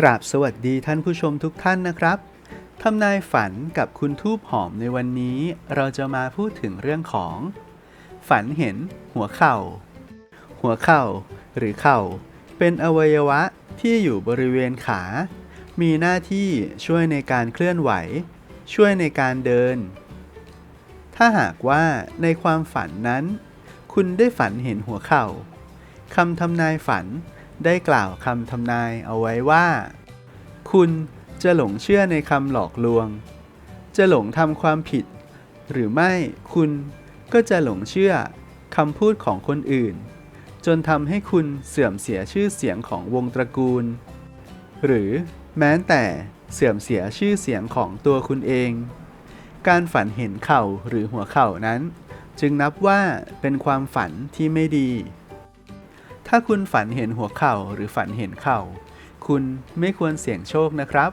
กราบสวัสดีท่านผู้ชมทุกท่านนะครับทำนายฝันกับคุณทูบหอมในวันนี้ เราจะมาพูดถึงเรื่องของ ฝันเห็นหัวเข่า หัวเข่า หรือเข่า เป็นอวัยวะที่อยู่บริเวณขา มีหน้าที่ช่วยในการเคลื่อนไหว ช่วยในการเดิน ถ้าหากว่าในความฝันนั้น คุณได้ฝันเห็นหัวเข่าคำทำนายฝัน ได้กล่าวคำทำนายเอาไว้ว่า คุณจะหลงเชื่อในคำหลอกลวง จะหลงทำความผิด หรือไม่คุณก็จะหลงเชื่อคำพูดของคนอื่น จนทำให้คุณเสื่อมเสียชื่อเสียงของวงตระกูล หรือแม้แต่เสื่อมเสียชื่อเสียงของตัวคุณเอง การฝันเห็นเข่าหรือหัวเข่านั้น จึงนับว่าเป็นความฝันที่ไม่ดี ถ้าคุณฝันเห็นหัวเข่าหรือฝันเห็นเข่า คุณไม่ควรเสี่ยงโชคนะครับ